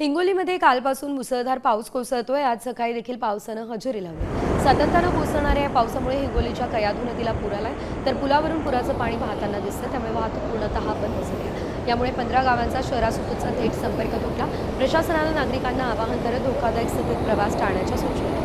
हिंगोलीमध्ये कालपासून मुसळधार पाऊस कोसळतोय. आज सकाळी देखील पावसानं हजेरी लावली. सातत्यानं कोसळणाऱ्या या पावसामुळे हिंगोलीच्या कयाधू नदीला पूर आलाय. तर पुलावरून पुराचं पाणी वाहताना दिसतं त्यामुळे वाहतूक पूर्णतः बंद झाली यामुळे पंधरा गावांचा शहरासोबतचा थेट संपर्क तुटला. प्रशासनानं नागरिकांना आवाहन करत धोकादायक स्थितीत प्रवास टाळण्याच्या सूचना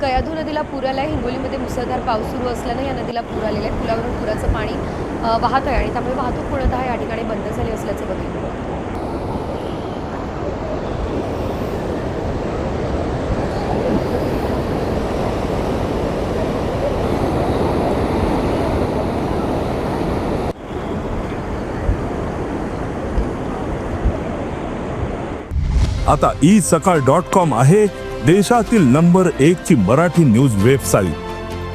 कयाधू नदीला पूर आलाय. हिंगोलीमध्ये मुसळधार पाऊस सुरू असल्यानं या नदीला पूर आलेला आहे. पुलावरून पुराचं पाणी वाहत आहे आणि त्यामुळे वाहतूक पूर्णतः या ठिकाणी बंद झाली असल्याचं बघितलं. आता ई सकाळ डॉट कॉम आहे देशातील नंबर एक ची मराठी न्यूज वेबसाईट